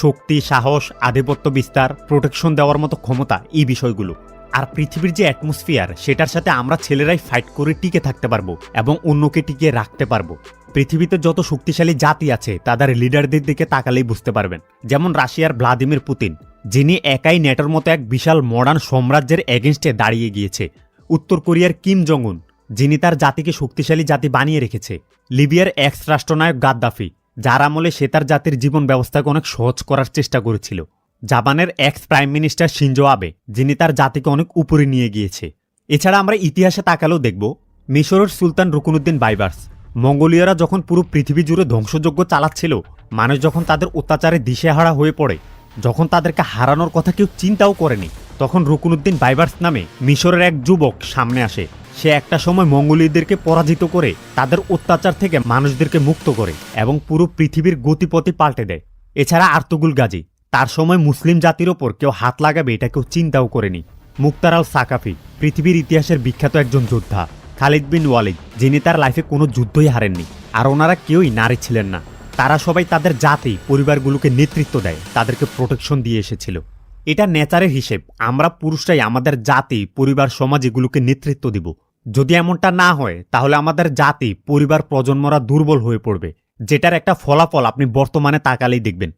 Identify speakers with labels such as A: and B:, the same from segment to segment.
A: শক্তি, সাহস, আধিপত্য বিস্তার প্রোটেকশন দেওয়ার মতো ক্ষমতা এই বিষয়গুলো। আর পৃথিবীর যে অ্যাটমসফিয়ার সেটার সাথে আমরা ছেলেরাই ফাইট করে টিকে থাকতে পারব এবং অন্যকে টিকিয়ে রাখতে পারব। পৃথিবীতে যত শক্তিশালী জাতি আছে, তাদের লিডারদের দিকে তাকালেই বুঝতে পারবেন। যেমন রাশিয়ার ভ্লাদিমির পুতিন, যিনি একাই নেটোর মতো এক বিশাল মডার্ন সাম্রাজ্যের এগেনস্টে দাঁড়িয়ে গিয়েছে। উত্তর কোরিয়ার কিম জং উন যিনি তার জাতিকে শক্তিশালী জাতি বানিয়ে রেখেছে। লিবিয়ার এক্স রাষ্ট্রনায়ক গাদ্দাফি যার আমলে সে তার জাতির জীবন ব্যবস্থাকে অনেক সহজ করার চেষ্টা করেছিল। জাপানের এক্স প্রাইম মিনিস্টার সিনজো আবে যিনি তার জাতিকে অনেক উপরে নিয়ে গিয়েছে। এছাড়া আমরা ইতিহাসে তাকালেও দেখব, মিশরের সুলতান রুকুনুদ্দিন বাইবার্স, মঙ্গোলিয়ারা যখন পুরো পৃথিবী জুড়ে ধ্বংসযজ্ঞ চালাচ্ছিল, মানুষ যখন তাদের অত্যাচারে দিশেহারা হয়ে পড়ে, যখন তাদেরকে হারানোর কথা কেউ চিন্তাও করেনি, তখন রুকুনুদ্দিন বাইবার্স নামে মিশরের এক যুবক সামনে আসে। সে একটা সময় মঙ্গোলীয়দেরকে পরাজিত করে, তাদের অত্যাচার থেকে মানুষদেরকে মুক্ত করে এবং পুরো পৃথিবীর গতিপথে পাল্টে দেয়। এছাড়া আর্তুগুল গাজী, তার সময় মুসলিম জাতির ওপর কেউ হাত লাগাবে এটা কেউ চিন্তাও করেনি। মুক্তার আল সাকাফি, পৃথিবীর ইতিহাসের বিখ্যাত একজন যোদ্ধা, খালিদ বিন ওয়ালিদ, যিনি তার লাইফে কোনো যুদ্ধই হারেননি। আর ওনারা কেউই নারী ছিলেন না। তারা সবাই তাদের জাতি, পরিবারগুলোকে নেতৃত্ব দেয়, তাদেরকে প্রোটেকশন দিয়ে এসেছিল। এটা নেচারের হিসেব, আমরা পুরুষরাই আমাদের জাতি, পরিবার, সমাজ এগুলোকে নেতৃত্ব দিব। যদি এমনটা না হয়, তাহলে আমাদের জাতি, পরিবার, প্রজন্মরা দুর্বল হয়ে পড়বে। যেটার একটা ফলাফল আপনি বর্তমানে তাকালেই দেখবেন।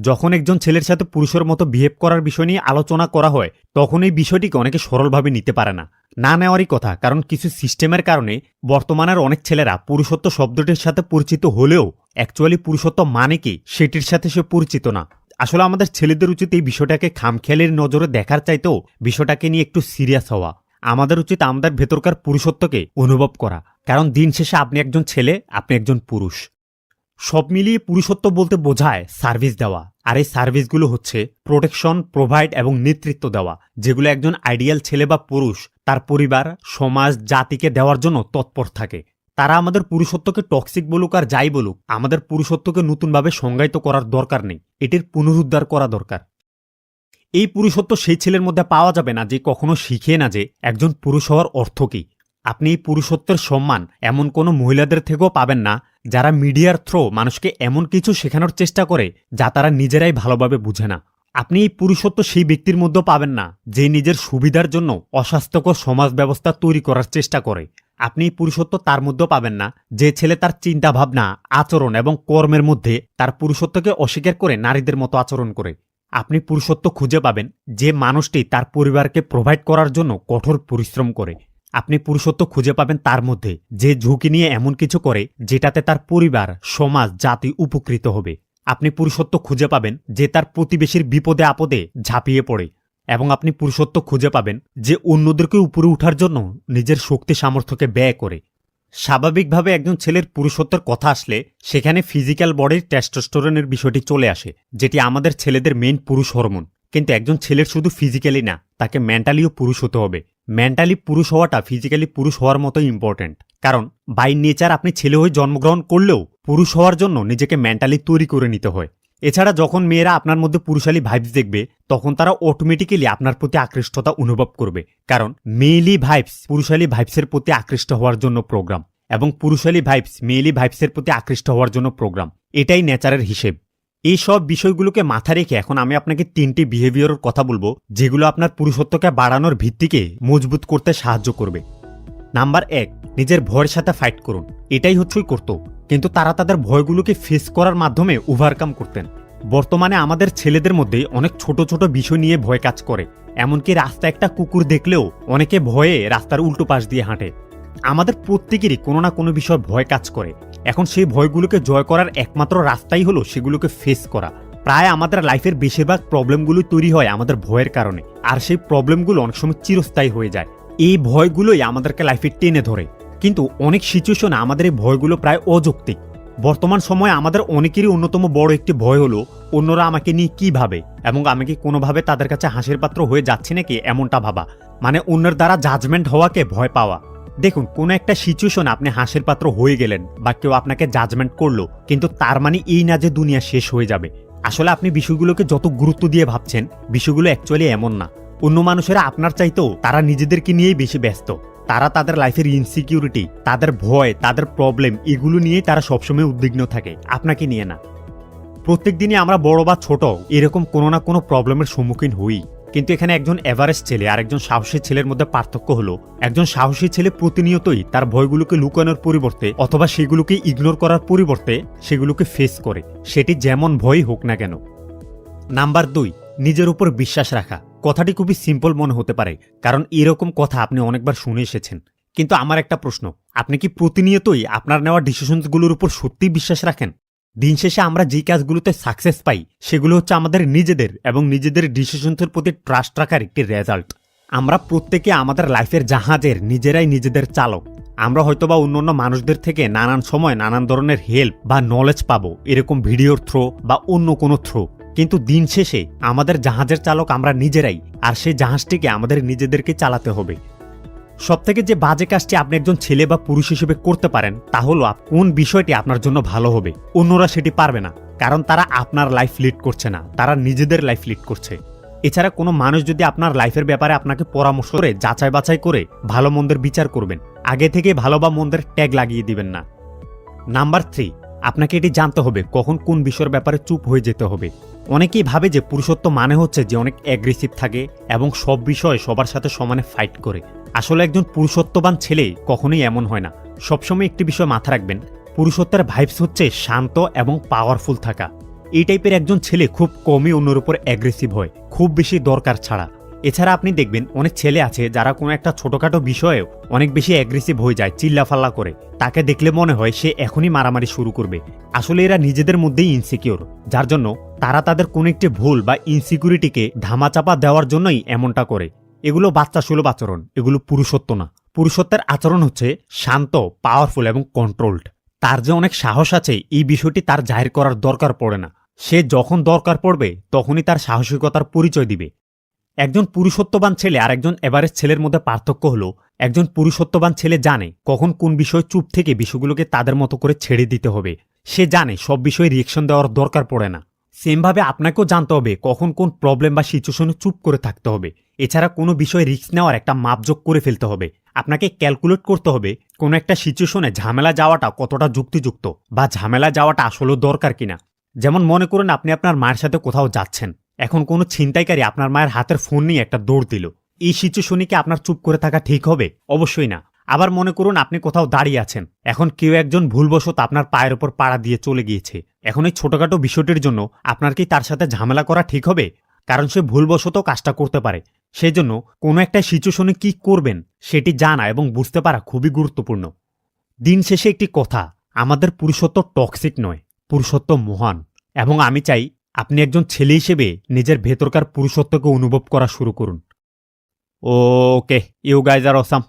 A: যখন একজন ছেলের সাথে পুরুষের মতো বিহেভ করার বিষয় নিয়ে আলোচনা করা হয়, তখন এই বিষয়টিকে অনেকে সরলভাবে নিতে পারে না। না নেওয়ারই কথা, কারণ কিছু সিস্টেমের কারণে বর্তমানের অনেক ছেলেরা পুরুষত্ব শব্দটির সাথে পরিচিত হলেও অ্যাকচুয়ালি পুরুষত্ব মানে কি, সেটির সাথে সে পরিচিত না। আসলে আমাদের ছেলেদের উচিত এই বিষয়টাকে খামখেয়ালির নজরে দেখার চাইতেও বিষয়টাকে নিয়ে একটু সিরিয়াস হওয়া। আমাদের উচিত আমাদের ভেতরকার পুরুষত্বকে অনুভব করা। কারণ দিন শেষে আপনি একজন ছেলে, আপনি একজন পুরুষ। সব মিলিয়ে পুরুষত্ব বলতে বোঝায় সার্ভিস দেওয়া। আর এই সার্ভিসগুলো হচ্ছে প্রোটেকশন, প্রোভাইড এবং নেতৃত্ব দেওয়া, যেগুলো একজন আইডিয়াল ছেলে বা পুরুষ তার পরিবার, সমাজ, জাতিকে দেওয়ার জন্য তৎপর থাকে। তারা আমাদের পুরুষত্বকে টক্সিক বলুক আর যাই বলুক, আমাদের পুরুষত্বকে নতুনভাবে সংজ্ঞায়িত করার দরকার নেই। এটির পুনরুদ্ধার করা দরকার। এই পুরুষত্ব সেই ছেলের মধ্যে পাওয়া যাবে না যে কখনো শিখে না যে একজন পুরুষ হওয়ার অর্থ কী। আপনি এই পুরুষত্বের সম্মান এমন কোনো মহিলাদের থেকেও পাবেন না যারা মিডিয়ার থ্রো মানুষকে এমন কিছু শেখানোর চেষ্টা করে যা তারা নিজেরাই ভালোভাবে বুঝে না। আপনি এই পুরুষত্ব সেই ব্যক্তির মধ্যেও পাবেন না যে নিজের সুবিধার জন্য অস্বাস্থ্যকর সমাজ ব্যবস্থা তৈরি করার চেষ্টা করে। আপনি এই পুরুষত্ব তার মধ্যেও পাবেন না যে ছেলে তার চিন্তাভাবনা, আচরণ এবং কর্মের মধ্যে তার পুরুষত্বকে অস্বীকার করে নারীদের মতো আচরণ করে। আপনি পুরুষত্ব খুঁজে পাবেন যে মানুষটি তার পরিবারকে প্রোভাইড করার জন্য কঠোর পরিশ্রম করে। আপনি পুরুষত্ব খুঁজে পাবেন তার মধ্যে যে ঝুঁকি নিয়ে এমন কিছু করে যেটাতে তার পরিবার, সমাজ, জাতি উপকৃত হবে। আপনি পুরুষত্ব খুঁজে পাবেন যে তার প্রতিবেশীর বিপদে আপদে ঝাঁপিয়ে পড়ে এবং আপনি পুরুষত্ব খুঁজে পাবেন যে অন্যদেরকে উপরে উঠার জন্য নিজের শক্তি সামর্থ্যকে ব্যয় করে। স্বাভাবিকভাবে একজন ছেলের পুরুষত্বের কথা আসলে সেখানে ফিজিক্যাল বডির টেস্টোস্টোরনের বিষয়টি চলে আসে, যেটি আমাদের ছেলেদের মেইন পুরুষ হরমোন কিন্তু একজন ছেলের শুধু ফিজিক্যালি না, তাকে মেন্টালিও পুরুষ হতে হবে। মেন্টালি পুরুষ হওয়াটা ফিজিক্যালি পুরুষ হওয়ার মতো ইম্পর্ট্যান্ট কারণ বাই নেচার আপনি ছেলে হয়ে জন্মগ্রহণ করলেও পুরুষ হওয়ার জন্য নিজেকে মেন্টালি তৈরি করে নিতে হয়। এছাড়া যখন মেয়েরা আপনার মধ্যে পুরুষালী ভাইবস দেখবে, তখন তারা অটোমেটিক্যালি আপনার প্রতি আকৃষ্টতা অনুভব করবে। কারণ মেয়েলি ভাইবস পুরুষালী ভাইবসের প্রতি আকৃষ্ট হওয়ার জন্য প্রোগ্রাম এবং পুরুষালী ভাইবস মেয়েলি ভাইবসের প্রতি আকৃষ্ট হওয়ার জন্য প্রোগ্রাম এটাই নেচারের হিসেব। এই সব বিষয়গুলোকে মাথা রেখে এখন আমি আপনাকে তিনটি বিহেভিয়ারের কথা বলব, যেগুলো আপনার পুরুষত্বকে বাড়ানোর ভিত্তিকে মজবুত করতে সাহায্য করবে। নাম্বার এক, নিজের ভয়ের সাথে ফাইট করুন। এটাই হচ্ছে করত কিন্তু তারা তাদের ভয়গুলোকে ফেস করার মাধ্যমে ওভারকাম করতেন। বর্তমানে আমাদের ছেলেদের মধ্যে অনেক ছোট ছোট বিষয় নিয়ে ভয় কাজ করে। এমনকি রাস্তা একটা কুকুর দেখলেও অনেকে ভয়ে রাস্তার উল্টো পাশ দিয়ে হাঁটে। আমাদের প্রত্যেকেরই কোনো না কোনো বিষয় ভয় কাজ করে। এখন সেই ভয়গুলোকে জয় করার একমাত্র রাস্তাই হলো সেগুলোকে ফেস করা। প্রায় আমাদের লাইফের বেশিরভাগ প্রবলেমগুলো তৈরি হয় আমাদের ভয়ের কারণে। আর সেই প্রবলেমগুলো অনেক সময় চিরস্থায়ী হয়ে যায়। এই ভয়গুলোই আমাদেরকে লাইফে টেনে ধরে। কিন্তু অনেক সিচুয়েশনে আমাদের এই ভয়গুলো প্রায় অযৌক্তিক। বর্তমান সময়ে আমাদের অনেকেরই অন্যতম বড় একটি ভয় হলো, অন্যরা আমাকে নিয়ে কি ভাবে? এবং আমি কি কোনোভাবে তাদের কাছে হাসির পাত্র হয়ে যাচ্ছে নাকি এমনটা ভাবা? মানে অন্যের দ্বারা জাজমেন্ট হওয়াকে ভয় পাওয়া। দেখুন, কোনো একটা সিচুয়েশন আপনি হাসির পাত্র হয়ে গেলেন বা কেউ আপনাকে জাজমেন্ট করল, কিন্তু তার মানে এই না যে দুনিয়া শেষ হয়ে যাবে। আসলে আপনি বিষয়গুলোকে যত গুরুত্ব দিয়ে ভাবছেন, বিষয়গুলো অ্যাকচুয়ালি এমন না। অন্য মানুষেরা আপনার চাইতেও তারা নিজেদেরকে নিয়েই বেশি ব্যস্ত। তারা তাদের লাইফের ইনসিকিউরিটি তাদের ভয়, তাদের প্রবলেম এগুলো নিয়েই তারা সবসময় উদ্বিগ্ন থাকে। আপনাকে নিয়ে না। প্রত্যেক দিনই আমরা বড় বা ছোট, এরকম কোনো না কোনো প্রবলেমের সম্মুখীন হই। কিন্তু এখানে একজন এভারেস্ট ছেলে আর একজন সাহসী ছেলের মধ্যে পার্থক্য হলো, একজন সাহসী ছেলে প্রতিনিয়তই তার ভয়গুলোকে লুকানোর পরিবর্তে অথবা সেগুলোকে ইগনোর করার পরিবর্তে সেগুলোকে ফেস করে। সেটি যেমন ভয়ই হোক না কেন। নাম্বার দুই, নিজের উপর বিশ্বাস রাখা। কথাটি খুবই সিম্পল মনে হতে পারে, কারণ এরকম কথা আপনি অনেকবার শুনে এসেছেন। কিন্তু আমার একটা প্রশ্ন, আপনি কি প্রতিনিয়তই আপনার নেওয়া ডিসিশনসগুলোর উপর সত্যি বিশ্বাস রাখেন? দিন শেষে আমরা যে কাজগুলোতে সাকসেস পাই, সেগুলো হচ্ছে আমাদের নিজেদের এবং নিজেদের ডিসিশনসের প্রতি ট্রাস্ট রাখার একটি রেজাল্ট আমরা প্রত্যেকে আমাদের লাইফের জাহাজের নিজেরাই নিজেদের চালক। আমরা হয়তোবা অন্য অন্য মানুষদের থেকে নানান সময় নানান ধরনের হেল্প বা নলেজ পাবো, এরকম ভিডিওর থ্রো বা অন্য কোনো থ্রো কিন্তু দিন শেষে আমাদের জাহাজের চালক আমরা নিজেরাই, আর সেই জাহাজটিকে আমাদের নিজেদেরকে চালাতে হবে। সবথেকে যে বাজে কাজটি আপনি একজন ছেলে বা পুরুষ হিসেবে করতে পারেন, তা হলো কোন বিষয়টি আপনার জন্য ভালো হবে? অন্যরা সেটি পারবে না, কারণ তারা আপনার লাইফ লিড করছে না, তারা নিজেদের লাইফ লিড করছে। এছাড়া কোনো মানুষ যদি আপনার লাইফের ব্যাপারে আপনাকে পরামর্শ করে, যাচাই বাছাই করে, ভালো মন্দের বিচার করবেন। আগে থেকে ভালো বা মন্দের ট্যাগ লাগিয়ে দিবেন না। নাম্বার থ্রি আপনাকে এটি জানতে হবে, কখন কোন বিষয়ের ব্যাপারে চুপ হয়ে যেতে হবে। অনেকেই ভাবে যে পুরুষত্ব মানে হচ্ছে যে অনেক অ্যাগ্রেসিভ থাকে এবং সব বিষয়ে সবার সাথে সমানে ফাইট করে। আসলে একজন পুরুষত্ববান ছেলে কখনোই এমন হয় না। সবসময় একটি বিষয় মাথা রাখবেন, পুরুষত্বের ভাইবস হচ্ছে শান্ত এবং পাওয়ারফুল থাকা। এই টাইপের একজন ছেলে খুব কমই অন্যের উপর অ্যাগ্রেসিভ হয়, খুব বেশি দরকার ছাড়া। এছাড়া আপনি দেখবেন অনেক ছেলে আছে যারা কোনো একটা ছোটখাটো বিষয়েও অনেক বেশি অ্যাগ্রেসিভ হয়ে যায়, চিল্লাফাল্লা করে। তাকে দেখলে মনে হয় সে এখনই মারামারি শুরু করবে। আসলে এরা নিজেদের মধ্যেই ইনসিকিওর যার জন্য তারা তাদের কোনো একটি ভুল বা ইনসিকিউরিটিকে ধামাচাপা দেওয়ার জন্যই এমনটা করে। এগুলো বাচ্চা সুলভ আচরণ, এগুলো পুরুষত্ব না। পুরুষত্বের আচরণ হচ্ছে শান্ত পাওয়ারফুল এবং কন্ট্রোলড তার যে অনেক সাহস আছে, এই বিষয়টি তার জাহির করার দরকার পড়ে না। সে যখন দরকার পড়বে, তখনই তার সাহসিকতার পরিচয় দিবে। একজন পুরুষত্ববান ছেলে আর একজন এভারেজ ছেলের মধ্যে পার্থক্য হলো, একজন পুরুষত্ববান ছেলে জানে কখন কোন বিষয় চুপ থেকে বিষয়গুলোকে তাদের মতো করে ছেড়ে দিতে হবে। সে জানে সব বিষয়ে রিয়েকশন দেওয়ার দরকার পড়ে না। সেমভাবে আপনাকেও জানতে হবে কখন কোন প্রবলেম বা সিচুয়েশনে চুপ করে থাকতে হবে। এছাড়া কোনো বিষয়ে রিস্ক নেওয়ার একটা মাপযোগ করে ফেলতে হবে। আপনাকে ক্যালকুলেট করতে হবে কোনো একটা সিচুয়েশনে ঝামেলা যাওয়াটা কতটা যুক্তিযুক্ত বা ঝামেলা যাওয়াটা আসলেও দরকার কিনা। যেমন মনে করুন আপনি আপনার মায়ের সাথে কোথাও যাচ্ছেন। এখন কোনো ছিনতাইকারী আপনার মায়ের হাতের ফোন নিয়ে একটা দৌড় দিল। এই সিচুয়েশনে কি আপনার চুপ করে থাকা ঠিক হবে? অবশ্যই না। আবার মনে করুন আপনি কোথাও দাঁড়িয়ে আছেন। এখন কেউ একজন ভুলবশত আপনার পায়ের ওপর পাড়া দিয়ে চলে গিয়েছে। এখন এই ছোটখাটো বিষয়টির জন্য আপনার কি তার সাথে ঝামেলা করা ঠিক হবে? কারণ সে ভুলবশত কাজটা করতে পারে। সেই জন্য কোনো একটা সিচুয়েশনে কি করবেন সেটি জানা এবং বুঝতে পারা খুবই গুরুত্বপূর্ণ। দিন শেষে একটি কথা, আমাদের পুরুষত্ব টক্সিক নয়, পুরুষত্ব মহান। এবং আমি চাই আপনি একজন ছেলে হিসেবে নিজের ভেতরকার পুরুষত্বকে অনুভব করা শুরু করুন। ওকে ইউ গাইজ আর অসাম